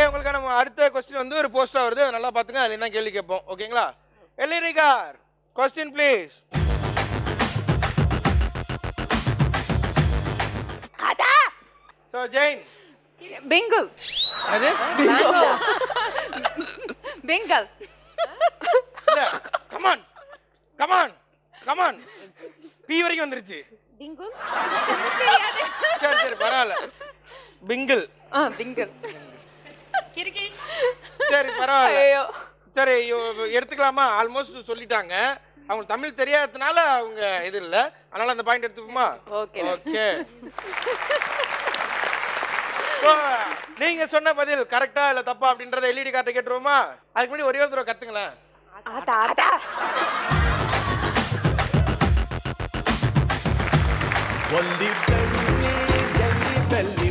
Okay உங்களுக்கான நம்ம அடுத்த கொஸ்டின் வந்து ஒரு போஸ்டா வருது. அதை நல்லா பாத்துங்க அதுல தான் கேள்வி கேட்போம். ஓகேங்களா? எல்லிரிகார் கொஸ்டின் ப்ளீஸ் ஸோ ஜெயின் பெங்கல் அது Bengal come on come B come வந்துருச்சு. பிங்குல் சரி சரி பரவாயில்ல. பிங்கிள் ஆ பிங்கல் சரி பரவாயில்ல. ஐயோ. சரி இவ- எடுத்துக்கலாமா? ஆல்மோஸ்ட் சொல்லிட்டாங்க. அவங்க தமிழ் தெரியாததுனால அவங்க இது இல்ல. அதனால அந்த பாயிண்ட் எடுத்துக்குமா ஓகே ஓகே நீங்க சொன்ன பதில் கரெக்டா இல்ல தப்பா அப்படின்றத எல்இடி கார்ட்டை கேட்டுருவோமா? அதுக்கு முன்னாடி ஒரே ஒரு தடவை கத்துங்களேன். ஆத்தா ஆத்தா. ஒல்லி பெல்லி ஜல்லி பெல்லி